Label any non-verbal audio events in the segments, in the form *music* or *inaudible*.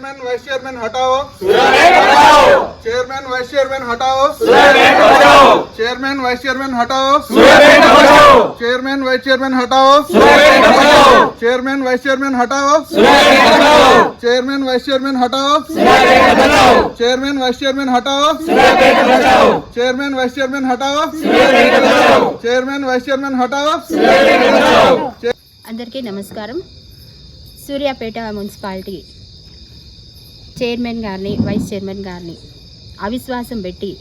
Chairman vice chairman हटाओ chairman vice chairman हटाओ chairman vice chairman हटाओ चेयरमैन वाइस चेयरमैन हटाओ चेयरमैन वाइस चेयरमैन हटाओ चेयरमैन वाइस चेयरमैन हटाओ चेयरमैन वाइस चेयरमैन हटाओ चेयरमैन वाइस चेयरमैन हटाओ चेयरमैन वाइस चेयरमैन हटाओ అందరికీ నమస్కారం సూర్యాపేట మున్సిపాలిటీ చైర్మన్ గారిని వైస్ చైర్మన్ గారిని అవిశ్వాసం పెట్టి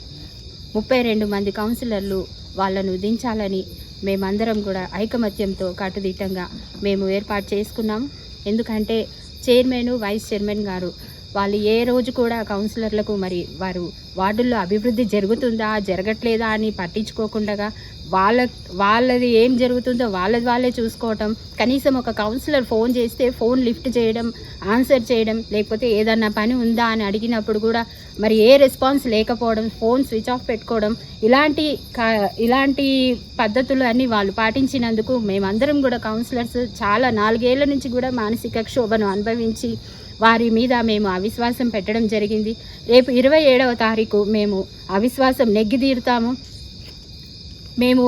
ముప్పై రెండు మంది కౌన్సిలర్లు వాళ్ళను దించాలని మేమందరం కూడా ఐకమత్యంతో కట్టుదిట్టంగా మేము ఏర్పాటు చేసుకున్నాం. ఎందుకంటే చైర్మన్ వైస్ చైర్మన్ గారు వాళ్ళు ఏ రోజు కూడా కౌన్సిలర్లకు మరి వారు వార్డుల్లో అభివృద్ధి జరుగుతుందా జరగట్లేదా అని పట్టించుకోకుండా వాళ్ళ వాళ్ళది ఏం జరుగుతుందో వాళ్ళది వాళ్ళే చూసుకోవటం. కనీసం ఒక కౌన్సిలర్ ఫోన్ చేస్తే ఫోన్ లిఫ్ట్ చేయడం ఆన్సర్ చేయడం లేకపోతే ఏదన్నా పని ఉందా అని అడిగినప్పుడు కూడా మరి ఏ రెస్పాన్స్ లేకపోవడం ఫోన్ స్విచ్ ఆఫ్ పెట్టుకోవడం ఇలాంటి కా- ఇలాంటి పద్ధతులు అన్నీ వాళ్ళు పాటించినందుకు మేమందరం కూడా కౌన్సిలర్స్ చాలా నాలుగేళ్ళ నుంచి కూడా మానసిక క్షోభను అనుభవించి వారి మీద మేము అవిశ్వాసం పెట్టడం జరిగింది. రేపు ఇరవై ఏడవ తారీఖు మేము అవిశ్వాసం నెగ్గి తీరుతాము. మేము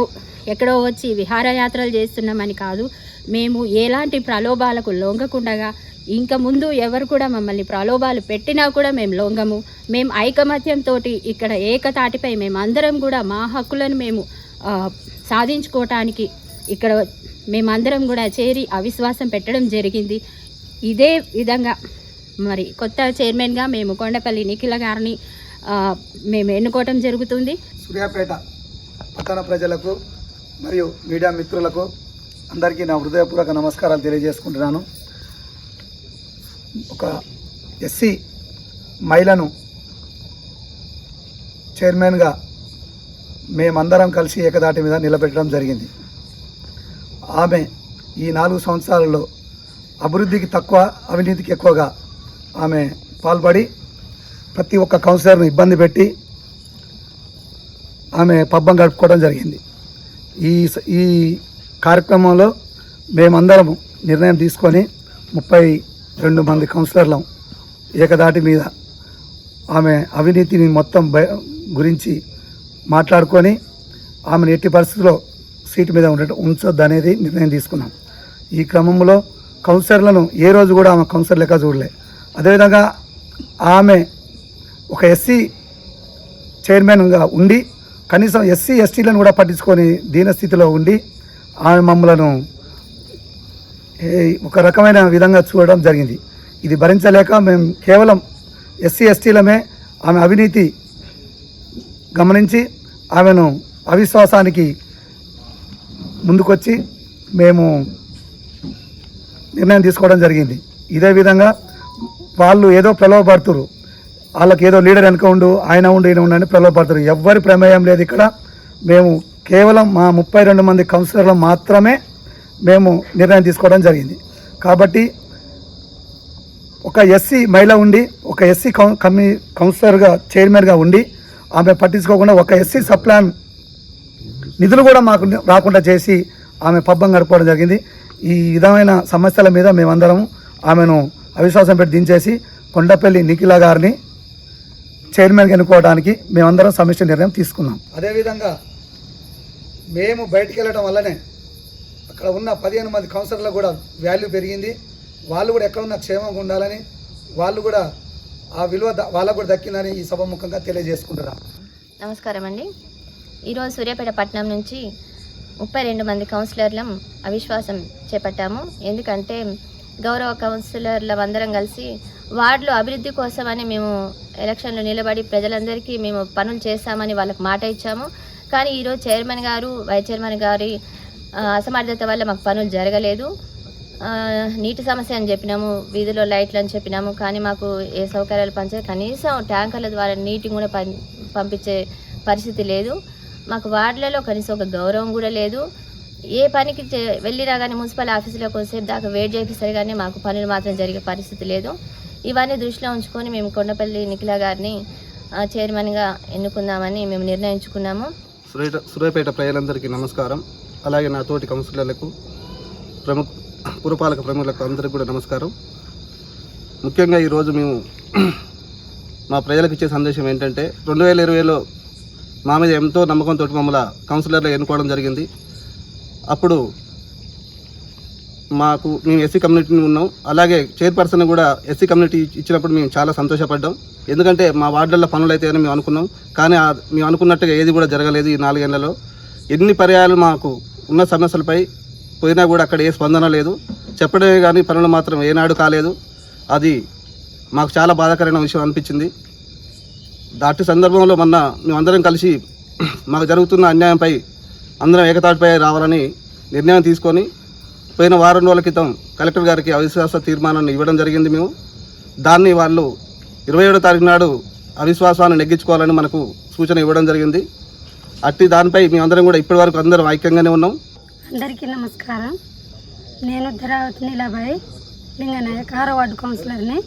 ఎక్కడో వచ్చి విహారయాత్రలు చేస్తున్నామని కాదు మేము ఎలాంటి ప్రలోభాలకు లొంగకుండగా ఇంకా ముందు ఎవరు కూడా మమ్మల్ని ప్రలోభాలు పెట్టినా కూడా మేము లొంగము. మేము ఐకమత్యంతో ఇక్కడ ఏకతాటిపై మేము అందరం కూడా మా హక్కులను మేము సాధించుకోవటానికి ఇక్కడ మేమందరం కూడా చేరి అవిశ్వాసం పెట్టడం జరిగింది. ఇదే విధంగా మరి కొత్త చైర్మన్గా మేము కొండపల్లి నిఖిల గారిని మేము ఎన్నుకోవటం జరుగుతుంది. సూర్యాపేట పట్టణ ప్రజలకు మరియు మీడియా మిత్రులకు అందరికీ నా హృదయపూర్వక నమస్కారాలు తెలియజేసుకుంటున్నాను. ఒక ఎస్సీ మహిళను చైర్మన్గా మేమందరం కలిసి ఏకదాటి మీద నిలబెట్టడం జరిగింది. ఆమె ఈ నాలుగు సంవత్సరాలలో అభివృద్ధికి తక్కువ అవినీతికి ఎక్కువగా ఆమె పాల్పడి ప్రతి ఒక్క కౌన్సిలర్ను ఇబ్బంది పెట్టి ఆమె పబ్బం గడుపుకోవడం జరిగింది. ఈ ఈ కార్యక్రమంలో మేమందరము నిర్ణయం తీసుకొని ముప్పై రెండు మంది కౌన్సిలర్లం ఏకదాటి మీద ఆమె అవినీతిని మొత్తం బయ గురించి మాట్లాడుకొని ఆమెను ఎట్టి పరిస్థితుల్లో సీటు మీద ఉండ ఉంచొద్దు అనేది నిర్ణయం తీసుకున్నాం. ఈ క్రమంలో కౌన్సిలర్లను ఏ రోజు కూడా ఆమె కౌన్సిలర్ లెక్క చూడలే. అదేవిధంగా ఆమె ఒక ఎస్సీ చైర్మన్గా ఉండి కనీసం ఎస్సీ ఎస్టీలను కూడా పట్టించుకొని దీనస్థితిలో ఉండి ఆమె మమ్మలను ఒక రకమైన విధంగా చూడడం జరిగింది. ఇది భరించలేక మేము కేవలం ఎస్సీ ఎస్టీలమే ఆమె అవినీతి గమనించి ఆమెను అవిశ్వాసానికి ముందుకొచ్చి మేము నిర్ణయం తీసుకోవడం జరిగింది. ఇదే విధంగా వాళ్ళు ఏదో ప్రలోభపడుతురు వాళ్ళకి ఏదో లీడర్ వెనక ఉండు ఆయన ఉండు ఈయన ఉండు అని ప్రలోభపడుతురు. ఎవ్వరి ప్రమేయం లేదు ఇక్కడ. మేము కేవలం మా ముప్పై రెండు మంది కౌన్సిలర్లు మాత్రమే మేము నిర్ణయం తీసుకోవడం జరిగింది. కాబట్టి ఒక ఎస్సీ మహిళ ఉండి ఒక ఎస్సీ కౌ కమి కౌన్సిలర్గా చైర్మన్గా ఉండి ఆమె పట్టించుకోకుండా ఒక ఎస్సీ సప్లాన్ నిధులు కూడా మాకు రాకుండా చేసి ఆమె పబ్బం గడపడం జరిగింది. ఈ విధమైన సమస్యల మీద మేమందరం ఆమెను అవిశ్వాసం పెట్టి దించేసి కొండపల్లి నిఖిల గారిని చైర్మన్గా ఎన్నుకోవడానికి మేమందరం సమిష్టి నిర్ణయం తీసుకున్నాం. అదేవిధంగా మేము బయటికి వెళ్ళడం వల్లనే అక్కడ ఉన్న పదిహేను మంది కౌన్సిలర్లకు కూడా వాల్యూ పెరిగింది. వాళ్ళు కూడా ఎక్కడ ఉన్న క్షేమంగా ఉండాలని వాళ్ళు కూడా ఆ విలువ వాళ్ళకు కూడా దక్కిందని ఈ సభముఖంగా తెలియజేసుకుంటున్నాం. నమస్కారం అండి. ఈరోజు సూర్యాపేట పట్టణం నుంచి ముప్పై రెండు మంది కౌన్సిలర్లం అవిశ్వాసం చేపట్టాము. ఎందుకంటే గౌరవ కౌన్సిలర్ల అందరం కలిసి వార్డులో అభివృద్ధి కోసమని మేము ఎలక్షన్లో నిలబడి ప్రజలందరికీ మేము పనులు చేస్తామని వాళ్ళకి మాట ఇచ్చాము. కానీ ఈరోజు చైర్మన్ గారు వైస్ చైర్మన్ గారి అసమర్థత వల్ల మాకు పనులు జరగలేదు. నీటి సమస్య అని చెప్పినాము వీధిలో లైట్లు అని చెప్పినాము. కానీ మాకు ఏ సౌకర్యాలు పంచే కనీసం ట్యాంకర్ల ద్వారా నీటిని కూడా పం పంపించే పరిస్థితి లేదు. మాకు వార్డులలో కనీసం ఒక గౌరవం కూడా లేదు. ఏ పనికి వెళ్ళినా కానీ మున్సిపల్ ఆఫీసులో కొంతసేపు దాకా వెయిట్ చేపిస్తారు కానీ మాకు పనులు మాత్రం జరిగే పరిస్థితి లేదు. ఇవన్నీ దృష్టిలో ఉంచుకొని మేము కొండపల్లి నిఖిల గారిని ఆ, చైర్మన్గా ఎన్నుకుందామని మేము నిర్ణయించుకున్నాము. సూర్య సూర్యాపేట ప్రజలందరికీ నమస్కారం. అలాగే నా తోటి కౌన్సిలర్లకు ప్రముఖ పురపాలక ప్రముఖులకు అందరికీ కూడా నమస్కారం. ముఖ్యంగా ఈరోజు మేము *clears throat* మా ప్రజలకు ఇచ్చే సందేశం ఏంటంటే రెండు వేల ఇరవైలో మా మీద ఎంతో నమ్మకంతో మమ్మల్ని కౌన్సిలర్లు ఎన్నుకోవడం జరిగింది. అప్పుడు మాకు మేము ఎస్సీ కమ్యూనిటీని ఉన్నాం. అలాగే చైర్పర్సన్ కూడా ఎస్సీ కమ్యూనిటీ ఇచ్చినప్పుడు మేము చాలా సంతోషపడ్డాం. ఎందుకంటే మా వార్డుల్లో పనులు అయితే మేము అనుకున్నాం. కానీ మేము అనుకున్నట్టుగా ఏది కూడా జరగలేదు ఈ నాలుగేళ్ళలో. ఎన్ని పర్యాలు మాకు ఉన్న సమస్యలపై పోయినా కూడా అక్కడ ఏ స్పందన లేదు. చెప్పడమే కానీ పనులు మాత్రం ఏనాడు కాలేదు. అది మాకు చాలా బాధాకరమైన విషయం అనిపించింది. దాటి సందర్భంలో మొన్న మేమందరం కలిసి *clears throat* మాకు జరుగుతున్న అన్యాయంపై అందరం ఏకతాటిపై రావాలని నిర్ణయం తీసుకొని పోయిన వారం రోజుల క్రితం కలెక్టర్ గారికి అవిశ్వాస తీర్మానాన్ని ఇవ్వడం జరిగింది మేము. దాన్ని వాళ్ళు ఇరవై ఏడో తారీఖు నాడు అవిశ్వాసాన్ని నెగ్గించుకోవాలని మనకు సూచన ఇవ్వడం జరిగింది. అట్టి దానిపై మేమందరం కూడా ఇప్పటి వరకు అందరం ఐక్యంగానే ఉన్నాం. అందరికీ నమస్కారం. నేను ధరావతి నీలాబాయి లింగనాయక్ ఆరో వార్డు కౌన్సిలర్ని.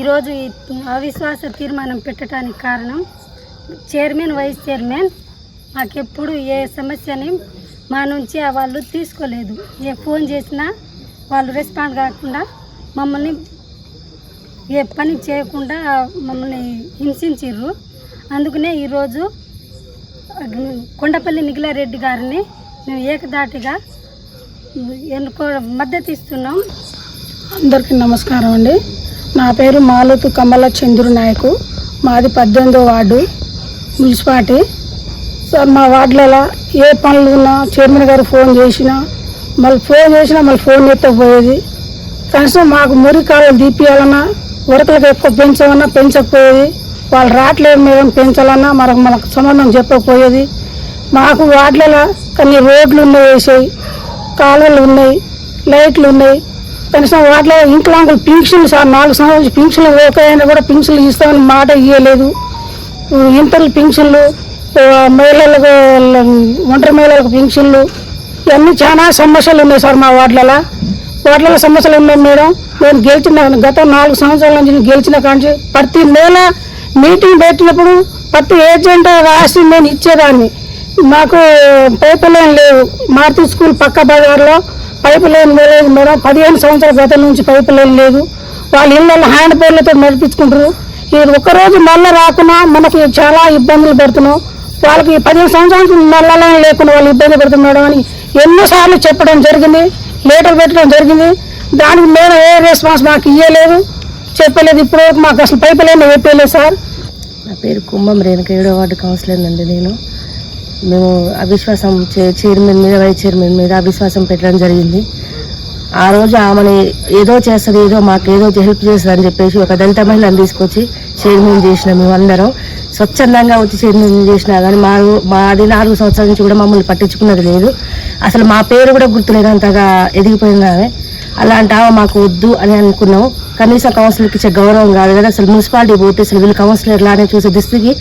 ఈరోజు ఈ అవిశ్వాస తీర్మానం పెట్టడానికి కారణం చైర్మన్ వైస్ చైర్మన్ మాకెప్పుడు ఏ సమస్యని మా నుంచి వాళ్ళు తీసుకోలేదు. ఏ ఫోన్ చేసినా వాళ్ళు రెస్పాండ్ కాకుండా మమ్మల్ని ఏ పని చేయకుండా మమ్మల్ని హింసించిర్రు. అందుకనే ఈరోజు కొండపల్లి నిఖిలారెడ్డి గారిని మేము ఏకదాటిగా ఎన్నుకో మద్దతు ఇస్తున్నాం అందరికీ నమస్కారం అండి. నా పేరు మాలతు కమల చంద్రు నాయకు మాది పద్దెనిమిదో వార్డు మున్సిపాలిటీ. సార్ మా వార్డులలో ఏ పనులు ఉన్నా చైర్మన్ గారు ఫోన్ చేసినా మళ్ళీ ఫోన్ చేసినా మళ్ళీ ఫోన్ ఎత్తకపోయేది కనీసం మాకు మురి కాలువలు తీపియాలన్నా ఉరకలకు ఎక్కువ పెంచమన్నా పెంచకపోయేది. వాళ్ళు రావట్లేదు మేము పెంచాలన్నా మనకు మనకు సంబంధం చెప్పకపోయేది. మాకు వార్డులలో కొన్ని రోడ్లు ఉన్నాయి వేసాయి కాలువలు ఉన్నాయి లైట్లు ఉన్నాయి. కనీసం వాటిలో ఇంట్లో పింఛన్లు సార్ నాలుగు సంవత్సరాలు పింఛన్లు ఓకే అయినా కూడా పింఛన్లు ఇస్తామని మాట ఇవ్వలేదు ఇంటర్లు పింఛన్లు మహిళలకు ఒంటరి మహిళలకు పింఛన్లు ఇవన్నీ చాలా సమస్యలు ఉన్నాయి సార్ మా వార్డులలో. వార్డులలో సమస్యలు ఉన్నాయి మేడం. నేను గెలిచిన గత నాలుగు సంవత్సరాల నుంచి నేను గెలిచిన కానీ ప్రతి నెల మీటింగ్ పెట్టినప్పుడు ప్రతి ఏజెంట్ రాసి నేను ఇచ్చేదాన్ని. మాకు పైపు లైన్ లేవు. మారుతి స్కూల్ పక్క బజార్లో పైపు లైన్ లేదు మేడం. పదిహేను సంవత్సరాల గతం నుంచి పైపు లైన్ లేదు. వాళ్ళ ఇళ్ళల్లో హ్యాండ్ పైర్లతో నడిపించుకుంటారు ఈ ఒక్కరోజు మళ్ళీ రాకున్నా మనకి చాలా ఇబ్బందులు పెడుతున్నాం. వాళ్ళకి పదిహేను సంవత్సరాలకి నుంచి లేకుండా వాళ్ళు ఇబ్బంది పెడుతున్నాడు అని ఎన్నోసార్లు చెప్పడం జరిగింది లేటర్ పెట్టడం జరిగింది. దానికి మేము ఏ రెస్పాన్స్ మాకు ఇవ్వలేదు చెప్పలేదు. ఇప్పుడు మాకు అసలు పైపు చెప్పలేదు సార్. నా పేరు కుంభం రేణుక ఏడో వార్డు కౌన్సిలర్ అండి నేను. మేము అవిశ్వాసం చే- చైర్మన్ మీద వైస్ చైర్మన్ మీద అవిశ్వాసం పెట్టడం జరిగింది. ఆ రోజు ఆమెని ఏదో చేస్తుంది ఏదో మాకు ఏదో హెల్ప్ చేస్తుంది అని చెప్పేసి ఒక దళిత మహిళను తీసుకొచ్చి చైర్మన్ చేసిన మేము అందరం స్వచ్ఛందంగా వచ్చి చైర్మన్ చేసినా కానీ మా మాది నాలుగు సంవత్సరాల నుంచి కూడా మమ్మల్ని పట్టించుకున్నది లేదు. అసలు మా పేరు కూడా గుర్తులేదు అంతగా ఎదిగిపోయింది ఆమె. అలాంటి ఆమె మాకు వద్దు అని అనుకున్నాము. కనీసం కౌన్సిలర్కి ఇచ్చే గౌరవం కాదు కదా అసలు మున్సిపాలిటీ పోతే అసలు వీళ్ళు కౌన్సిలర్ లానే చూసే దుస్థితికి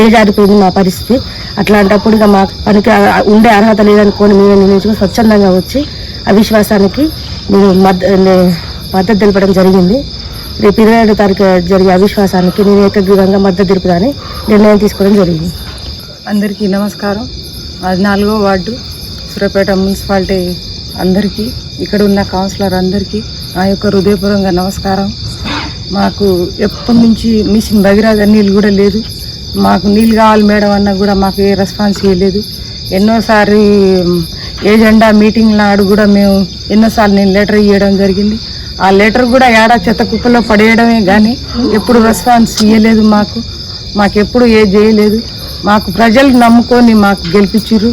దేజారిపోయింది మా పరిస్థితి. అట్లాంటప్పుడు ఇంకా మా పనికి ఉండే అర్హత లేదనుకోని మేము నిర్ణయించుకుని స్వచ్ఛందంగా వచ్చి అవిశ్వాసానికి నేను మద్ద మద్దతు తెలపడం జరిగింది. రేపు ఇరవై ఏడో తారీఖు జరిగే అవిశ్వాసానికి నేను ఏకగ్రీవంగా మద్దతు తెలుపుదని నిర్ణయం తీసుకోవడం జరిగింది. అందరికీ నమస్కారం. పద్నాలుగో నాలుగో వార్డు సూర్యాపేట మున్సిపాలిటీ అందరికీ ఇక్కడ ఉన్న కౌన్సిలర్ అందరికీ నా యొక్క హృదయపూర్వంగా నమస్కారం. మాకు ఎప్పటి నుంచి మిషన్ భగీరథ నీళ్ళు కూడా లేదు. మాకు నీళ్ళు కావాలి మేడం అన్న కూడా మాకు ఏ రెస్పాన్స్ ఇవ్వలేదు. ఎన్నోసారి ఏజెండా మీటింగ్ నాడు కూడా మేము ఎన్నోసార్లు నేను లెటర్ ఇవ్వడం జరిగింది. ఆ లెటర్ కూడా ఏడా చెత్త కుప్పలో పడేయడమే కానీ ఎప్పుడు రెస్పాన్స్ ఇవ్వలేదు మాకు. మాకు ఎప్పుడు ఏ చేయలేదు మాకు ప్రజలు నమ్ముకొని మాకు గెలిపించిర్రు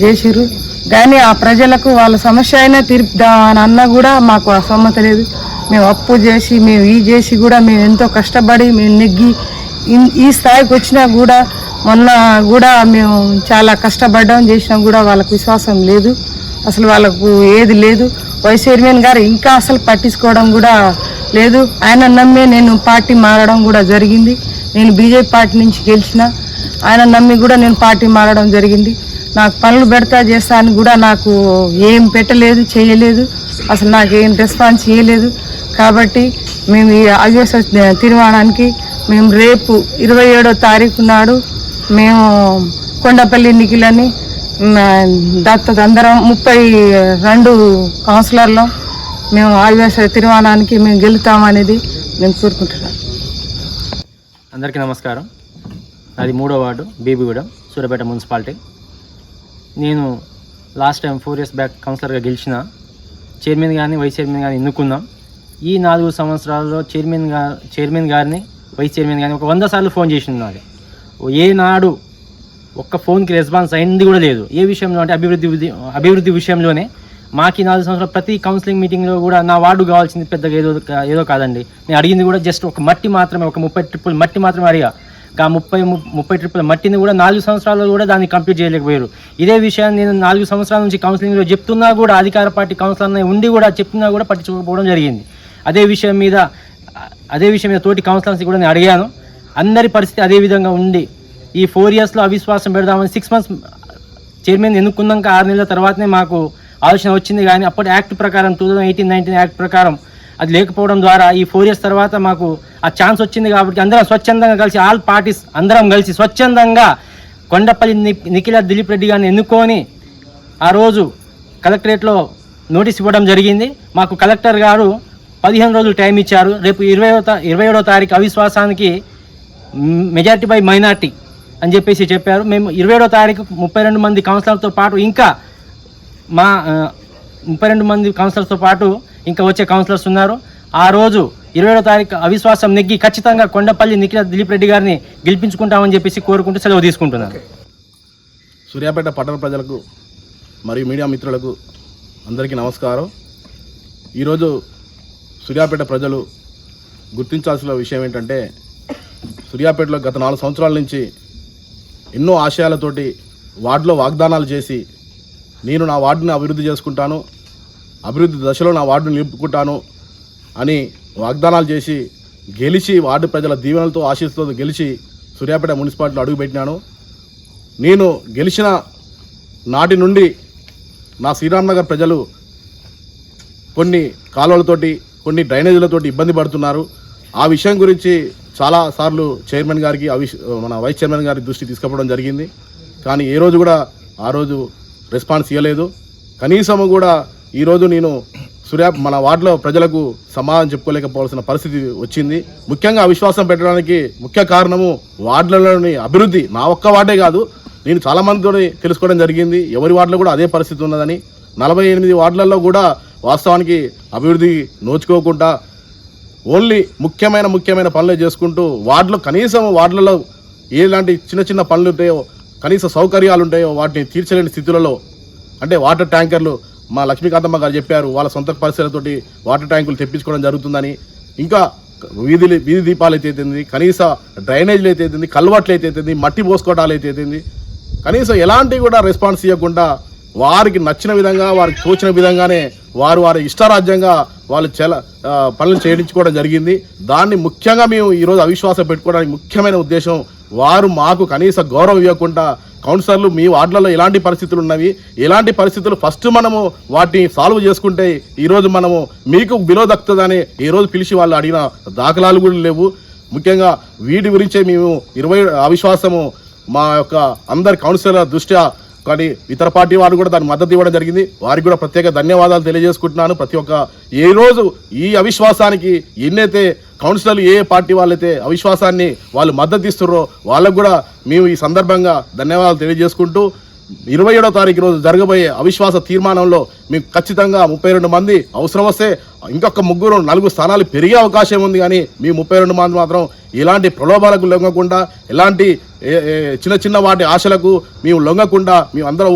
చేసిర్రు. కానీ ఆ ప్రజలకు వాళ్ళ సమస్య అయినా తీర్పుదా అని అన్నా కూడా మాకు అసమ్మత లేదు. మేము అప్పు చేసి మేము ఈ చేసి కూడా మేము ఎంతో కష్టపడి మేము నెగ్గి ఈ స్థాయికి వచ్చినా కూడా మొన్న కూడా మేము చాలా కష్టపడ్డాం చేసినా కూడా వాళ్ళకు విశ్వాసం లేదు. అసలు వాళ్ళకు ఏది లేదు. వైస్ చైర్మన్ గారు ఇంకా అసలు పట్టించుకోవడం కూడా లేదు. ఆయన నమ్మే నేను పార్టీ మారడం కూడా జరిగింది. నేను బీజేపీ పార్టీ నుంచి గెలిచిన ఆయన నమ్మి కూడా నేను పార్టీ మారడం జరిగింది. నాకు పనులు పెడతా చేస్తా అని కూడా నాకు ఏం పెట్టలేదు చేయలేదు. అసలు నాకు ఏం రెస్పాన్స్ చేయలేదు కాబట్టి మేము ఈ అవ్యవస్థ తీర్మానానికి మేము రేపు ఇరవై ఏడో తారీఖు నాడు మేము కొండపల్లి నిఖిలని దత్తత అందరం ముప్పై రెండు కౌన్సిలర్లో. మేము ఆదివాసీ తీర్మానానికి మేము గెలుతామనేది నేను కోరుకుంటున్నాను అందరికీ నమస్కారం. అది మూడో వార్డు బీబీగూడెం సూర్యాపేట మున్సిపాలిటీ. నేను last time four years back కౌన్సిలర్గా గెలిచిన చైర్మన్ గారిని వైస్ చైర్మన్ గారిని ఎన్నుకున్నాం. ఈ నాలుగు సంవత్సరాల్లో చైర్మన్గా చైర్మన్ గారిని వైస్ చైర్మన్ గారిని ఒక వంద సార్లు ఫోన్ చేసి ఉన్నది ఏనాడు ఒక్క ఫోన్కి రెస్పాన్స్ అయింది కూడా లేదు. ఏ విషయంలో అంటే అభివృద్ధి అభివృద్ధి విషయంలోనే మాకు ఈ నాలుగు సంవత్సరాలు ప్రతి కౌన్సిలింగ్ మీటింగ్లో కూడా నా వార్డు కావాల్సింది పెద్దగా ఏదో ఏదో కాదండి. నేను అడిగింది కూడా జస్ట్ ఒక మట్టి మాత్రమే ఒక ముప్పై ట్రిప్పులు మట్టి మాత్రమే అడిగా. ఆ ముప్పై ము- ముప్పై ట్రిప్పుల మట్టిని కూడా నాలుగు సంవత్సరాల్లో కూడా దాన్ని కంప్లీట్ చేయలేకపోయారు. ఇదే విషయాన్ని నేను నాలుగు సంవత్సరాల నుంచి కౌన్సిలింగ్లో చెప్తున్నా కూడా అధికార పార్టీ కౌన్సిలర్ ఉండి కూడా చెప్తున్నా కూడా పట్టించుకోకపోవడం జరిగింది. అదే విషయం మీద అదే విషయం మీద తోటి కౌన్సిలర్స్ కూడా నేను అడిగాను. అందరి పరిస్థితి అదే విధంగా ఉండి ఈ ఫోర్ ఇయర్స్లో అవిశ్వాసం పెడదామని సిక్స్ మంత్స్ చైర్మన్ ఎన్నుకున్నాక ఆరు నెలల తర్వాతనే మాకు ఆలోచన వచ్చింది. కానీ అప్పటి యాక్ట్ ప్రకారం two thousand eighteen nineteen act ప్రకారం అది లేకపోవడం ద్వారా ఈ ఫోర్ ఇయర్స్ తర్వాత మాకు ఆ ఛాన్స్ వచ్చింది కాబట్టి అందరం స్వచ్ఛందంగా కలిసి ఆల్ పార్టీస్ అందరం కలిసి స్వచ్ఛందంగా కొండపల్లి ని- నిఖిల దిలీప్ రెడ్డి గారిని ఎన్నుకొని ఆ రోజు కలెక్టరేట్లో నోటీస్ ఇవ్వడం జరిగింది. మాకు కలెక్టర్ గారు పదిహేను రోజులు టైం ఇచ్చారు. రేపు ఇరవై ఇరవై ఏడో తారీఖు అవిశ్వాసానికి మెజార్టీ బై మైనార్టీ అని చెప్పేసి చెప్పారు. మేము ఇరవై ఏడో తారీఖు ముప్పై రెండు మంది కౌన్సిలర్తో పాటు ఇంకా మా ముప్పై రెండు మంది కౌన్సిలర్స్తో పాటు ఇంకా వచ్చే కౌన్సిలర్స్ ఉన్నారు. ఆ రోజు ఇరవై ఏడో తారీఖు అవిశ్వాసం నెగ్గి ఖచ్చితంగా కొండపల్లి నిఖిల దిలీప్ రెడ్డి గారిని గెలిపించుకుంటామని చెప్పేసి కోరుకుంటూ సెలవు తీసుకుంటున్నాను. సూర్యాపేట పట్టణ ప్రజలకు మరియు మీడియా మిత్రులకు అందరికీ నమస్కారం. ఈరోజు సూర్యాపేట ప్రజలు గుర్తించాల్సిన విషయం ఏంటంటే సూర్యాపేటలో గత నాలుగు సంవత్సరాల నుంచి ఎన్నో ఆశయాలతోటి వార్డులో వాగ్దానాలు చేసి నేను నా వార్డుని అభివృద్ధి చేసుకుంటాను అభివృద్ధి దశలో నా వార్డుని నిలుపుకుంటాను అని వాగ్దానాలు చేసి గెలిచి వార్డు ప్రజల దీవెనలతో ఆశీస్సులతో గెలిచి సూర్యాపేట మున్సిపాలిటీలో అడుగుపెట్టినాను. నేను గెలిచిన నాటి నుండి నా శ్రీరామ్నగర్ ప్రజలు కొన్ని కాలువలతోటి కొన్ని డ్రైనేజీలతోటి ఇబ్బంది పడుతున్నారు. ఆ విషయం గురించి చాలా సార్లు చైర్మన్ గారికి అవి మన వైస్ చైర్మన్ గారి దృష్టి తీసుకుపోవడం జరిగింది. కానీ ఏ రోజు కూడా ఆ రోజు రెస్పాన్స్ ఇవ్వలేదు కనీసం కూడా ఈరోజు నేను సూర్యా మన వార్డులో ప్రజలకు సమాధానం చెప్పుకోలేకపోవాల్సిన పరిస్థితి వచ్చింది. ముఖ్యంగా అవిశ్వాసం పెట్టడానికి ముఖ్య కారణము వార్డులలోని అభివృద్ధి. నా ఒక్క వార్డే కాదు నేను చాలామందితో తెలుసుకోవడం జరిగింది. ఎవరి వార్డులో కూడా అదే పరిస్థితి ఉన్నదని. నలభై ఎనిమిది వార్డులలో కూడా వాస్తవానికి అభివృద్ధి నోచుకోకుండా ఓన్లీ ముఖ్యమైన ముఖ్యమైన పనులే చేసుకుంటూ వార్డులో కనీసం వార్డులలో ఎలాంటి చిన్న చిన్న పనులు ఉంటాయో కనీస సౌకర్యాలు ఉంటాయో వాటిని తీర్చలేని స్థితులలో అంటే వాటర్ ట్యాంకర్లు మా లక్ష్మీకాంతమ్మ గారు చెప్పారు వాళ్ళ సొంత పరిస్థితులతోటి వాటర్ ట్యాంకులు తెప్పించుకోవడం జరుగుతుందని. ఇంకా వీధి వీధి దీపాలు అయితే అయితేంది కనీస డ్రైనేజీలు అయితే అయితేంది కల్వర్ట్లు అయితే అయితేంది మట్టి పోసుకోవటాలు అయితే అయితేంది కనీసం ఎలాంటి కూడా రెస్పాన్స్ ఇవ్వకుండా వారికి నచ్చిన విధంగా వారికి తోచిన విధంగానే వారు వారి ఇష్టరాజ్యంగా వాళ్ళు చాలా పనులు చేయించుకోవడం జరిగింది. దాన్ని ముఖ్యంగా మేము ఈరోజు అవిశ్వాసం పెట్టుకోవడానికి ముఖ్యమైన ఉద్దేశం వారు మాకు కనీస గౌరవం ఇవ్వకుండా కౌన్సిలర్లు మీ వార్డులలో ఎలాంటి పరిస్థితులు ఉన్నవి ఎలాంటి పరిస్థితులు ఫస్ట్ మనము వాటిని సాల్వ్ చేసుకుంటే ఈరోజు మనము మీకు విలువ దక్కుతుందని ఈ రోజు పిలిచి వాళ్ళు అడిగిన దాఖలాలు కూడా లేవు. ముఖ్యంగా వీటి గురించే మేము ఇరవై అవిశ్వాసము మా యొక్క అందరి కౌన్సిలర్ దృష్ట్యా కానీ ఇతర పార్టీ వారు కూడా దానికి మద్దతు ఇవ్వడం జరిగింది. వారికి కూడా ప్రత్యేక ధన్యవాదాలు తెలియజేసుకుంటున్నాను. ప్రతి ఒక్క ఏ రోజు ఈ అవిశ్వాసానికి ఎన్నైతే కౌన్సిలర్లు ఏ పార్టీ వాళ్ళైతే అవిశ్వాసాన్ని వాళ్ళు మద్దతు ఇస్తున్నారో వాళ్ళకు కూడా మేము ఈ సందర్భంగా ధన్యవాదాలు తెలియజేసుకుంటూ ఇరవై ఏడో తారీఖు రోజు జరగబోయే అవిశ్వాస తీర్మానంలో మీకు ఖచ్చితంగా ముప్పై రెండు మంది అవసరం వస్తే ఇంకొక ముగ్గురు నలుగురు స్థానాలు పెరిగే అవకాశం ఉంది కానీ మీ ముప్పై రెండు మంది మాత్రం ఎలాంటి ప్రలోభాలకు లొంగకుండా ఎలాంటి చిన్న చిన్న వాటి ఆశలకు మేము లొంగకుండా మేము అందరూ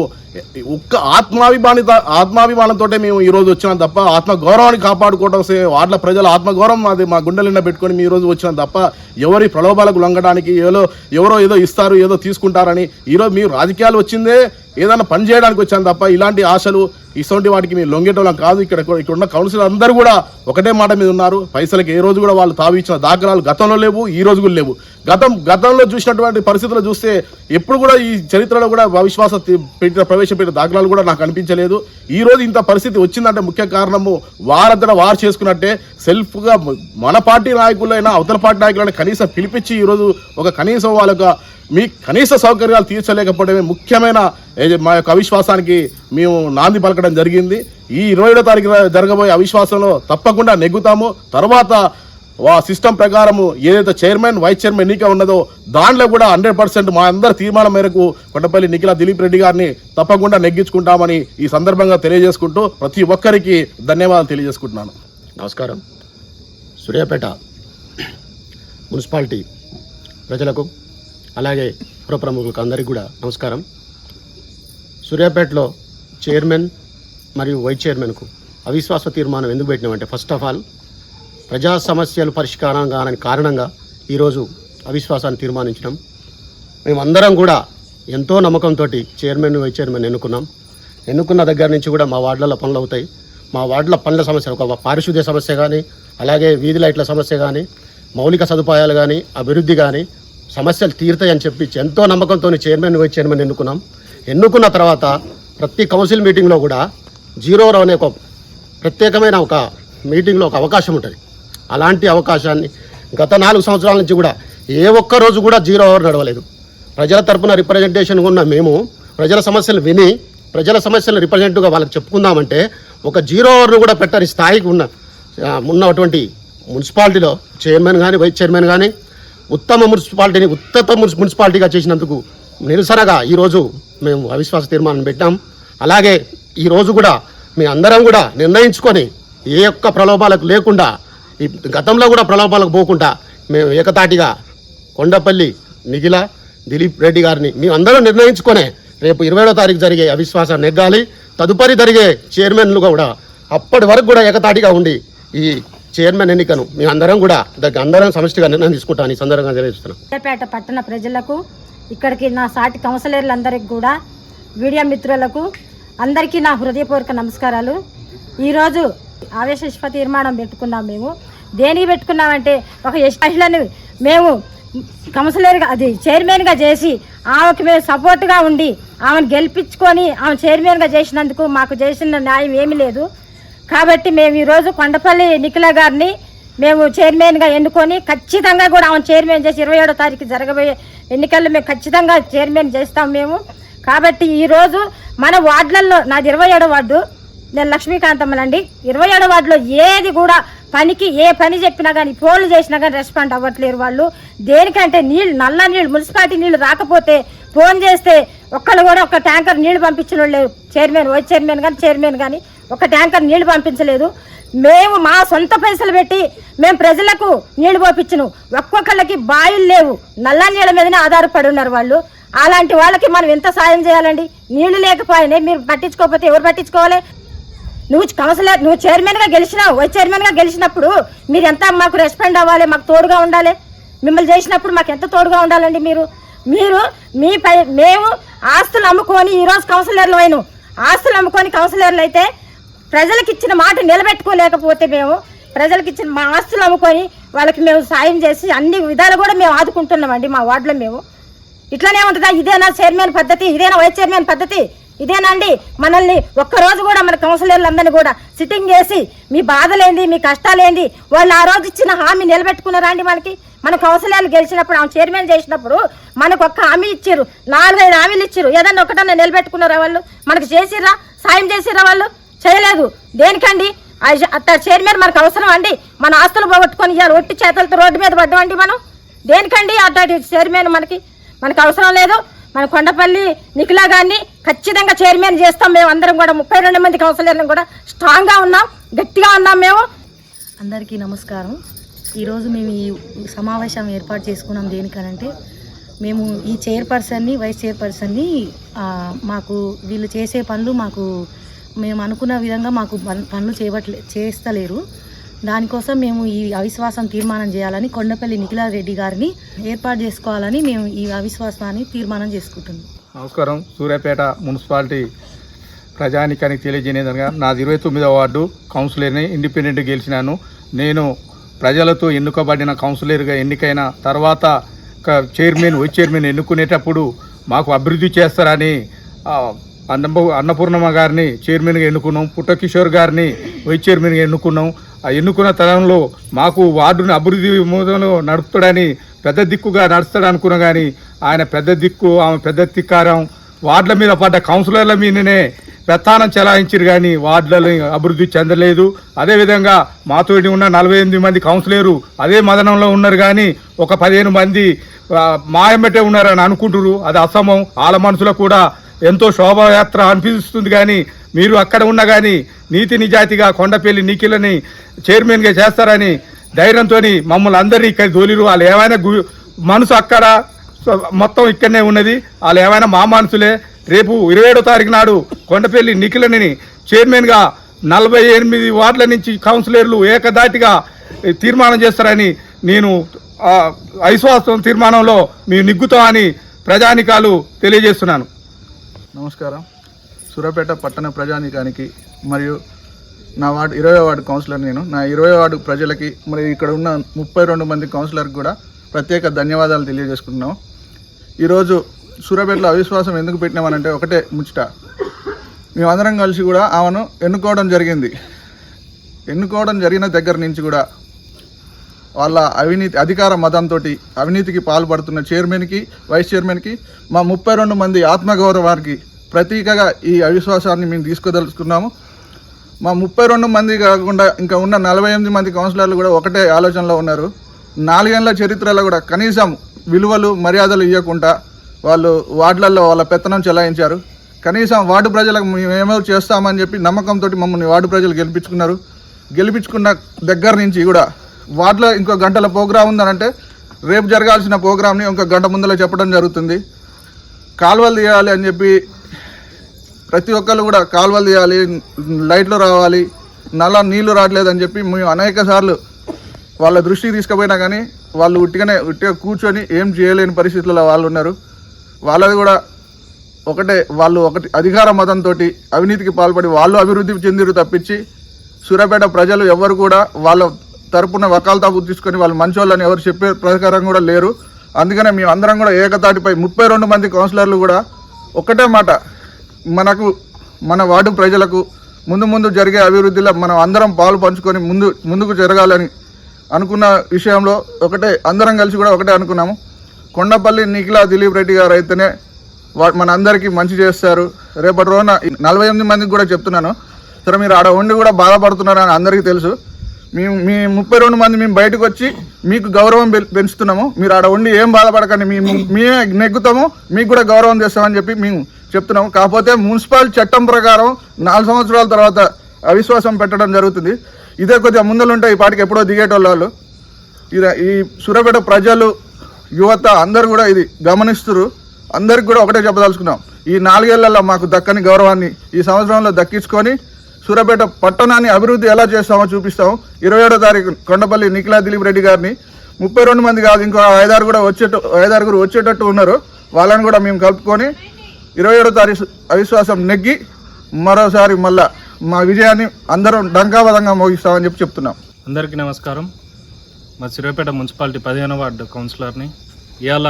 ఒక్క ఆత్మాభిమానిత ఆత్మాభిమానంతో మేము ఈరోజు వచ్చినాం తప్ప ఆత్మ గౌరవాన్ని కాపాడుకోవడం సే ప్రజల ఆత్మగౌరవం అది మా గుండెలిన్న పెట్టుకొని మీ రోజు వచ్చినాం తప్ప ఎవరి ప్రలోభాలకు లొంగడానికి ఏదో ఎవరో ఏదో ఇస్తారు ఏదో తీసుకుంటారని ఈరోజు మీరు రాజకీయాలు వచ్చిందే ఏదైనా పని చేయడానికి వచ్చాను తప్ప ఇలాంటి ఆశలు ఇటువంటి వాటికి మీరు లొంగేటోళ్ళం కాదు. ఇక్కడ ఇక్కడ ఉన్న కౌన్సిలర్ అందరూ కూడా ఒకటే మాట మీద ఉన్నారు. పైసలకి ఏ రోజు కూడా వాళ్ళు తావి ఇచ్చిన దాఖలాలు గతంలో లేవు ఈ రోజు కూడా లేవు. గతం గతంలో చూసినటువంటి పరిస్థితులు చూస్తే ఎప్పుడు కూడా ఈ చరిత్రలో కూడా అవిశ్వాస పెట్టిన ప్రవేశపెట్టిన దాఖలాలు కూడా నాకు అనిపించలేదు. ఈ రోజు ఇంత పరిస్థితి వచ్చిందంటే ముఖ్య కారణము వారంతటా వారు చేసుకున్నట్టే సెల్ఫ్గా మన పార్టీ నాయకులైనా అవతల పార్టీ నాయకులైనా కనీసం పిలిపించి ఈరోజు ఒక కనీసం వాళ్ళ మీ కనీస సౌకర్యాలు తీర్చలేకపోవడమే ముఖ్యమైన మా యొక్క అవిశ్వాసానికి మేము నాంది పలకడం జరిగింది. ఈ ఇరవై ఏడో తారీఖు జరగబోయే అవిశ్వాసంలో తప్పకుండా నెగ్గుతాము. తర్వాత ఆ సిస్టమ్ ప్రకారము ఏదైతే చైర్మన్ వైస్ చైర్మన్ ఎన్నిక ఉన్నదో దాంట్లో కూడా హండ్రెడ్ పర్సెంట్ మా అందరి తీర్మానం మేరకు కొండపల్లి నిఖిల దిలీప్ రెడ్డి గారిని తప్పకుండా నెగ్గించుకుంటామని ఈ సందర్భంగా తెలియజేసుకుంటూ ప్రతి ఒక్కరికి ధన్యవాదాలు తెలియజేసుకుంటున్నాను. నమస్కారం. సూర్యాపేట మున్సిపాలిటీ ప్రజలకు అలాగే పుర ప్రముఖులకు అందరికీ కూడా నమస్కారం. సూర్యాపేటలో చైర్మన్ మరియు వైస్ చైర్మన్కు అవిశ్వాస తీర్మానం ఎందుకు పెట్టినామంటే ఫస్ట్ ఆఫ్ ఆల్ ప్రజా సమస్యలు పరిష్కారం కానని కారణంగా ఈరోజు అవిశ్వాసాన్ని తీర్మానించినాం. మేమందరం కూడా ఎంతో నమ్మకంతో చైర్మన్ వైస్ చైర్మన్ ఎన్నుకున్నాం. ఎన్నుకున్న దగ్గర నుంచి కూడా మా వార్డులలో పనులు అవుతాయి. మా వార్డుల పనుల సమస్య ఒక పారిశుద్ధ్య సమస్య కానీ అలాగే వీధి లైట్ల సమస్య కానీ మౌలిక సదుపాయాలు కానీ అభివృద్ధి కానీ సమస్యలు తీరుతాయని చెప్పి ఎంతో నమ్మకంతో చైర్మన్ వైస్ చైర్మన్ ఎన్నుకున్నాం. ఎన్నుకున్న తర్వాత ప్రతి కౌన్సిల్ మీటింగ్లో కూడా జీరో అనే ఒక ప్రత్యేకమైన ఒక మీటింగ్లో ఒక అవకాశం ఉంటుంది. అలాంటి అవకాశాన్ని గత నాలుగు సంవత్సరాల నుంచి కూడా ఏ ఒక్క రోజు కూడా జీరో అవర్ నడవలేదు. ప్రజల తరపున రిప్రజెంటేషన్ ఉన్న మేము ప్రజల సమస్యలు విని ప్రజల సమస్యలు రిప్రజెంటివ్గా వాళ్ళకి చెప్పుకుందామంటే ఒక జీరో అవర్ను కూడా పెట్టని స్థాయికి ఉన్న ఉన్నటువంటి మున్సిపాలిటీలో చైర్మన్ కానీ వైస్ చైర్మన్ కానీ ఉత్తమ మున్సిపాలిటీని ఉత్తమ మున్సి- మున్సిపాలిటీగా చేసినందుకు నిరసనగా ఈరోజు మేము అవిశ్వాస తీర్మానం పెట్టాం. అలాగే ఈరోజు కూడా మీ అందరం కూడా నిర్ణయించుకొని ఏ ఒక్క ప్రలోభాలకు లేకుండా ఈ గతంలో కూడా ప్రలోభాలకు పోకుండా మేము ఏకతాటిగా కొండపల్లి నిఖిల దిలీప్ రెడ్డి గారిని మేము అందరం నిర్ణయించుకొనే రేపు ఇరవైడో తారీఖు జరిగే అవిశ్వాసం నెగ్గాలి. తదుపరి జరిగే చైర్మన్లు కూడా అప్పటి వరకు కూడా ఏకతాటిగా ఉండి ఈ చైర్మన్ ఎన్నికను మేము అందరం కూడా దానికి అందరం సమష్టిగా నిర్ణయం తీసుకుంటాను ఈ సందర్భంగా తెలియజేస్తున్నాను సూర్యాపేట పట్టణ ప్రజలకు ఇక్కడికి నా సాటి కౌన్సిలర్లందరికీ కూడా మీడియా మిత్రులకు అందరికీ నా హృదయపూర్వక నమస్కారాలు. ఈరోజు ఆవేశిష్ప తీర్మానం పెట్టుకున్నాం మేము. దేనికి పెట్టుకున్నామంటే ఒక మహిళను మేము కౌన్సిలర్గా అది చైర్మన్గా చేసి ఆమెకు మేము సపోర్ట్గా ఉండి ఆమెను గెలిపించుకొని ఆమె చైర్మన్గా చేసినందుకు మాకు చేసిన న్యాయం ఏమీ లేదు. కాబట్టి మేము ఈరోజు కొండపల్లి నిఖిల గారిని మేము చైర్మన్గా ఎన్నుకొని ఖచ్చితంగా కూడా ఆమె చైర్మన్ చేసి ఇరవై ఏడో తారీఖు జరగబోయే ఎన్నికల్లో మేము ఖచ్చితంగా చైర్మన్ చేస్తాం మేము. కాబట్టి ఈరోజు మన వార్డులలో నాది ఇరవై ఏడో వార్డు నేను లక్ష్మీకాంతమ్మనండి ఇరవై ఏడో వార్డులో ఏది కూడా పనికి ఏ పని చెప్పినా కానీ ఫోన్లు చేసినా కానీ రెస్పాండ్ అవ్వట్లేరు వాళ్ళు. దేనికంటే నీళ్ళు నల్ల నీళ్ళు మున్సిపాలిటీ నీళ్ళు రాకపోతే ఫోన్ చేస్తే ఒక్కళ్ళు కూడా ఒక ట్యాంకర్ నీళ్ళు పంపించిన లేరు. చైర్మన్ వైస్ చైర్మన్ కానీ చైర్మన్ కానీ ఒక ట్యాంకర్ నీళ్ళు పంపించలేదు. మేము మా సొంత పైసలు పెట్టి మేము ప్రజలకు నీళ్ళు పోపించను ఒక్కొక్కళ్ళకి బాయిలు లేవు. నల్ల నీళ్ళ మీదనే ఆధారపడి ఉన్నారు వాళ్ళు. అలాంటి వాళ్ళకి మనం ఎంత సాయం చేయాలండి? నీళ్ళు లేకపోయినా మీరు పట్టించుకోకపోతే ఎవరు పట్టించుకోవాలి? నువ్వు కౌన్సిలర్ నువ్వు చైర్మన్గా గెలిచినావు వైస్ చైర్మన్గా గెలిచినప్పుడు మీరు ఎంత మాకు రెస్పాండ్ అవ్వాలి? మాకు తోడుగా ఉండాలి? మిమ్మల్ని చేసినప్పుడు మాకు ఎంత తోడుగా ఉండాలండి మీరు? మీరు మీ పై మేము ఆస్తులు అమ్ముకొని ఈరోజు కౌన్సిలర్లు అయిన ఆస్తులు అమ్ముకొని కౌన్సిలర్లు అయితే ప్రజలకు ఇచ్చిన మాట నిలబెట్టుకోలేకపోతే మేము ప్రజలకు ఇచ్చిన మా ఆస్తులు అమ్ముకొని వాళ్ళకి మేము సాయం చేసి అన్ని విధాలు కూడా మేము ఆదుకుంటున్నామండి మా వార్డులో మేము. ఇట్లానే ఉంటుందా? ఇదేనా చైర్మన్ పద్ధతి? ఇదేనా వైస్ చైర్మన్ పద్ధతి? ఇదేనా అండి? మనల్ని ఒక్కరోజు కూడా మన కౌన్సిలర్లందరినీ కూడా సిట్టింగ్ చేసి మీ బాధలేంది మీ కష్టాలేంది వాళ్ళు ఆ రోజు ఇచ్చిన హామీ నిలబెట్టుకున్నారా అండి మనకి? మన కౌన్సిలర్లు గెలిచినప్పుడు ఆమె చైర్మన్ చేసినప్పుడు మనకు ఒక్క హామీ ఇచ్చారు. నాలుగైదు హామీలు ఇచ్చారు. ఏదన్నా ఒకటన్నా నిలబెట్టుకున్నారా వాళ్ళు? మనకు చేసిర్రా? సాయం చేసిర్రా వాళ్ళు? చేయలేదు. దేనికండి? అట్ట చైర్మన్ మనకు అవసరం అండి. మన ఆస్తులు పోగొట్టుకొని ఇవాళ ఒట్టి చేతులతో రోడ్డు మీద పడ్డామండి మనం. దేనికండి అట్లాంటి చైర్మన్ మనకి? మనకు అవసరం లేదు. మన కొండపల్లి నిఖిలా గారిని ఖచ్చితంగా చైర్మన్ చేస్తాం. మేము అందరం కూడా ముప్పై రెండు మంది కౌన్సిలర్లు కూడా స్ట్రాంగ్గా ఉన్నాం. గట్టిగా ఉన్నాం మేము. అందరికీ నమస్కారం. ఈరోజు మేము ఈ సమావేశం ఏర్పాటు చేసుకున్నాం దేనికనంటే మేము ఈ చైర్పర్సన్ని వైస్ చైర్పర్సన్ని మాకు వీళ్ళు చేసే పనులు మాకు మేము అనుకున్న విధంగా మాకు పనులు చేయబట్లే చేస్తలేరు. దానికోసం మేము ఈ అవిశ్వాసం తీర్మానం చేయాలని కొండపల్లి నిఖిలారెడ్డి గారిని ఏర్పాటు చేసుకోవాలని మేము ఈ అవిశ్వాసాన్ని తీర్మానం చేసుకుంటున్నాం. నమస్కారం. సూర్యాపేట మున్సిపాలిటీ ప్రజానికానికి తెలియజేయగా నాది ఇరవై తొమ్మిదవ వార్డు. కౌన్సిలర్ని ఇండిపెండెంట్ గెలిచినాను. నేను ప్రజలతో ఎన్నుకబడిన కౌన్సిలర్గా ఎన్నికైన తర్వాత చైర్మన్ వైస్ చైర్మన్ ఎన్నుకునేటప్పుడు మాకు అభివృద్ధి చేస్తారని అన్న అన్నపూర్ణమ్మ గారిని చైర్మన్గా ఎన్నుకున్నాం పుట్టకిషోర్ గారిని వైస్ చైర్మన్గా ఎన్నుకున్నాం. ఆ ఎన్నుకున్న తరంలో మాకు వార్డుని అభివృద్ధి మూదంలో నడుపుతాడని పెద్ద దిక్కుగా నడుస్తాడు అనుకున్నా కానీ ఆయన పెద్ద దిక్కు ఆమె పెద్ద తిక్కారం వార్డుల మీద పడ్డ కౌన్సిలర్ల మీదనే పెత్తానం చెలాయించారు కానీ వార్డులలో అభివృద్ధి చెందలేదు. అదేవిధంగా మాతోటి ఉన్న నలభై ఎనిమిది మంది కౌన్సిలరు అదే మదనంలో ఉన్నారు కానీ ఒక పదిహేను మంది ఆ, మాయమెట్టే ఉన్నారని అనుకుంటున్నారు అది అసమం. వాళ్ళ మనసులో కూడా ఎంతో శోభయాత్ర అనిపిస్తుంది కానీ మీరు అక్కడ ఉన్నా కానీ నీతి నిజాయితీగా కొండపల్లి నిఖిలని చైర్మన్గా చేస్తారని ధైర్యంతో మమ్మల్ని అందరినీ ఇక్కడ దోలిరు వాళ్ళు ఏమైనా గు- మనసు అక్కడ మొత్తం ఇక్కడనే ఉన్నది. వాళ్ళు ఏమైనా మా మనసులే. రేపు ఇరవై ఏడో తారీఖు నాడు కొండపల్లి నిఖిలని చైర్మన్గా నలభై ఎనిమిది వార్డుల నుంచి కౌన్సిలర్లు ఏకదాటిగా తీర్మానం చేస్తారని నేను అవిశ్వాసం తీర్మానంలో మీ నిగ్గుతామని ప్రజానికాలు తెలియజేస్తున్నాను. నమస్కారం. సూర్యాపేట పట్టణ ప్రజానీకానికి మరియు నా వార్డు ఇరవై వార్డు కౌన్సిలర్ నేను. నా ఇరవై వార్డు ప్రజలకి మరి ఇక్కడ ఉన్న ముప్పై రెండు మంది కౌన్సిలర్కి కూడా ప్రత్యేక ధన్యవాదాలు తెలియజేసుకుంటున్నాం. ఈరోజు సూర్యాపేటలో అవిశ్వాసం ఎందుకు పెట్టినామనంటే ఒకటే ముచ్చట. మేమందరం కలిసి కూడా ఆమెను ఎన్నుకోవడం జరిగింది. ఎన్నుకోవడం జరిగిన దగ్గర నుంచి కూడా వాళ్ళ అవినీతి అధికార మతంతో అవినీతికి పాల్పడుతున్న చైర్మన్కి వైస్ చైర్మన్కి మా ముప్పై రెండు మంది ఆత్మగౌరవానికి ప్రతీకగా ఈ అవిశ్వాసాన్ని మేము తీసుకోదలుచుకున్నాము. మా ముప్పై రెండు మంది కాకుండా ఇంకా ఉన్న నలభై ఎనిమిది మంది కౌన్సిలర్లు కూడా ఒకటే ఆలోచనలో ఉన్నారు. నాలుగేళ్ళ చరిత్రలో కూడా కనీసం విలువలు మర్యాదలు ఇవ్వకుండా వాళ్ళు వార్డులలో వాళ్ళ పెత్తనం చెలాయించారు. కనీసం వార్డు ప్రజలకు మేమేమో చేస్తామని చెప్పి నమ్మకంతో మమ్మల్ని వార్డు ప్రజలు గెలిపించుకున్నారు. గెలిపించుకున్న దగ్గర నుంచి కూడా వాటిలో ఇంకో గంటల ప్రోగ్రాం ఉందనంటే రేపు జరగాల్సిన ప్రోగ్రామ్ని ఇంకో గంట ముందర చెప్పడం జరుగుతుంది. కాలువలు తీయాలి అని చెప్పి ప్రతి ఒక్కరు కూడా కాలువలు తీయాలి లైట్లు రావాలి నల్ల నీళ్ళు రావట్లేదని చెప్పి మేము అనేక సార్లు వాళ్ళ దృష్టికి తీసుకుపోయినా కానీ వాళ్ళు ఉట్టిగానే ఉట్టిగా కూర్చొని ఏం చేయలేని పరిస్థితుల్లో వాళ్ళు ఉన్నారు. వాళ్ళది కూడా ఒకటే వాళ్ళు ఒకటి అధికార మతంతో అవినీతికి పాల్పడి వాళ్ళు అభివృద్ధి చెందిరు తప్పించి సూర్యాపేట ప్రజలు ఎవరు కూడా వాళ్ళ తరపున వకాలతా తీసుకొని వాళ్ళు మంచోళ్ళని ఎవరు చెప్పే ప్రకారం కూడా లేరు. అందుకనే మేము అందరం కూడా ఏకతాటిపై ముప్పై రెండు మంది కౌన్సిలర్లు కూడా ఒకటే మాట. మనకు మన వార్డు ప్రజలకు ముందు ముందు జరిగే అభివృద్ధిలో మనం అందరం పాలు పంచుకొని ముందు ముందుకు జరగాలని అనుకున్న విషయంలో ఒకటే అందరం కలిసి కూడా ఒకటే అనుకున్నాము. కొండపల్లి నిఖిలా దిలీప్ రెడ్డి గారు అయితేనే వా- మన అందరికీ మంచి చేస్తారు. రేపటి రోజున నలభై ఎనిమిది మందికి కూడా చెప్తున్నాను. సరే మీరు ఆడ ఉండి కూడా బాధపడుతున్నారని అందరికీ తెలుసు. మేము మీ ముప్పై రెండు మంది మేము బయటకు వచ్చి మీకు గౌరవం పెంచుతున్నాము. మీరు ఆడ ఉండి ఏం బాధపడకండి. మేము మేమే నెగ్గుతాము. మీకు కూడా గౌరవం చేస్తామని చెప్పి మేము చెప్తున్నాము. కాకపోతే మున్సిపల్ చట్టం ప్రకారం నాలుగు సంవత్సరాల తర్వాత అవిశ్వాసం పెట్టడం జరుగుతుంది. ఇదే కొద్దిగా ముందలుంటే ఈ పాటికి ఎప్పుడో దిగేటోళ్ళు ఇది ఈ సూర్యాపేట ప్రజలు యువత అందరూ కూడా ఇది గమనిస్తురు. అందరికి కూడా ఒకటే చెప్పదలుచుకున్నాం. ఈ నాలుగేళ్ళలో మాకు దక్కని గౌరవాన్ని ఈ సంవత్సరంలో దక్కించుకొని సూర్యాపేట పట్టణాన్ని అభివృద్ధి ఎలా చేస్తామో చూపిస్తాము ఇరవై ఏడో తారీఖు కొండపల్లి నిఖిలా దిలీప్ రెడ్డి గారిని. ముప్పై రెండు మంది కాదు ఇంకో ఐదారు కూడా వచ్చేట ఐదారుగురు వచ్చేటట్టు ఉన్నారు. వాళ్ళని కూడా మేము కలుపుకొని ఇరవై ఏడో తారీఖు అవిశ్వాసం నెగ్గి మరోసారి మళ్ళా మా విజయాన్ని అందరం డంకాబదంగా మోగిస్తామని చెప్పి చెప్తున్నాం. అందరికీ నమస్కారం. మా సిరిపేట మున్సిపాలిటీ పదిహేను వార్డు కౌన్సిలర్ని. ఇవాళ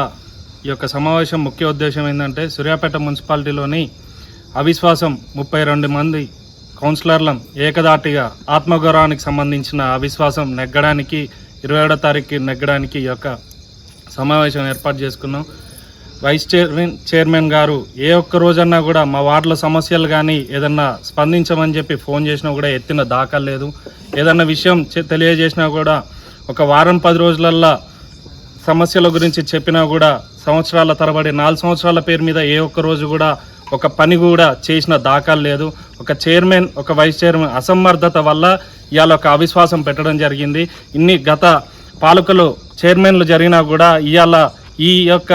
ఈ యొక్క సమావేశం ముఖ్య ఉద్దేశం ఏంటంటే సూర్యాపేట మున్సిపాలిటీలోని అవిశ్వాసం ముప్పై రెండు మంది కౌన్సిలర్లం ఏకదాటిగా ఆత్మగౌరవానికి సంబంధించిన అవిశ్వాసం నెగ్గడానికి ఇరవై ఏడో తారీఖు నెగ్గడానికి ఈ యొక్క సమావేశం ఏర్పాటు చేసుకున్నాం. వైస్ చైర్మన్ చైర్మన్ గారు ఏ ఒక్క రోజన్నా కూడా మా వార్డుల సమస్యలు కానీ ఏదన్నా స్పందించమని చెప్పి ఫోన్ చేసినా కూడా ఎత్తిన దాఖలు లేదు. ఏదన్నా విషయం తెలియజేసినా కూడా ఒక వారం పది రోజులల్లా సమస్యల గురించి చెప్పినా కూడా సంవత్సరాల తరబడి నాలుగు సంవత్సరాల పేరు మీద ఏ ఒక్క రోజు కూడా ఒక పని కూడా చేసిన దాఖలు లేదు. ఒక చైర్మన్ ఒక వైస్ చైర్మన్ అసమర్థత వల్ల ఇవాళ ఒక అవిశ్వాసం పెట్టడం జరిగింది. ఇన్ని గత పాలకులు చైర్మన్లు జరిగినా కూడా ఇవాళ ఈ యొక్క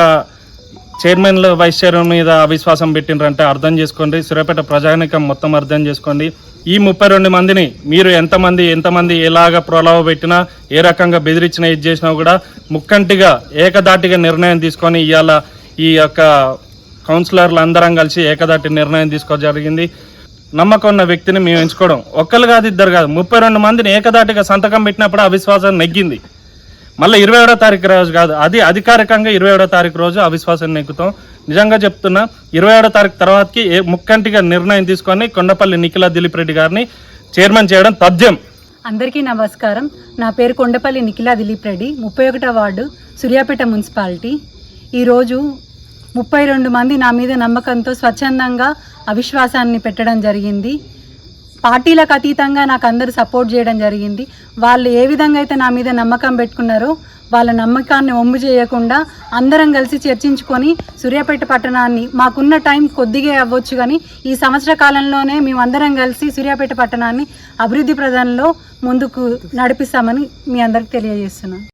చైర్మన్లు వైస్ చైర్మన్ మీద అవిశ్వాసం పెట్టిండ్రంటే అర్థం చేసుకోండి. సూర్యాపేట ప్రజానికం మొత్తం అర్థం చేసుకోండి. ఈ ముప్పై రెండు మందిని మీరు ఎంతమంది ఎంతమంది ఎలాగ ప్రలోభ పెట్టినా ఏ రకంగా బెదిరించినా ఇది చేసినా కూడా ముక్కంటిగా ఏకదాటిగా నిర్ణయం తీసుకొని ఇవాళ ఈ యొక్క కౌన్సిలర్లు అందరం కలిసి ఏకదాటి నిర్ణయం తీసుకో జరిగింది. నమ్మకం ఉన్న వ్యక్తిని మేము ఎంచుకోవడం. ఒక్కరు కాదు ఇద్దరు కాదు. ముప్పై రెండు మందిని ఏకదాటిగా సంతకం పెట్టినప్పుడు అవిశ్వాసం నెగ్గింది. మళ్ళీ ఇరవై ఏడో తారీఖు రోజు కాదు అది అధికారికంగా ఇరవై ఏడో తారీఖు రోజు అవిశ్వాసం నెగ్గుతాం. నిజంగా చెప్తున్నా ఇరవై ఏడో తారీఖు తర్వాతకి ఏ ముక్కంటిగా నిర్ణయం తీసుకొని కొండపల్లి నిఖిలా దిలీప్ రెడ్డి గారిని చైర్మన్ చేయడం తథ్యం. అందరికీ నమస్కారం. నా పేరు కొండపల్లి నిఖిలా దిలీప్ రెడ్డి ముప్పై ఒకటో వార్డు సూర్యాపేట మున్సిపాలిటీ. ఈరోజు ముప్పై రెండు మంది నా మీద నమ్మకంతో స్వచ్ఛందంగా అవిశ్వాసాన్ని పెట్టడం జరిగింది. పార్టీలకు అతీతంగా నాకు అందరూ సపోర్ట్ చేయడం జరిగింది. వాళ్ళు ఏ విధంగా అయితే నా మీద నమ్మకం పెట్టుకున్నారో వాళ్ళ నమ్మకాన్ని ఒమ్ము చేయకుండా అందరం కలిసి చర్చించుకొని సూర్యాపేట పట్టణాన్ని మాకున్న టైం కొద్దిగా అవ్వచ్చు కానీ ఈ సంవత్సర కాలంలోనే మేమందరం కలిసి సూర్యాపేట పట్టణాన్ని అభివృద్ధి ప్రధానంలో ముందుకు నడిపిస్తామని మీ అందరికి తెలియజేస్తున్నాను.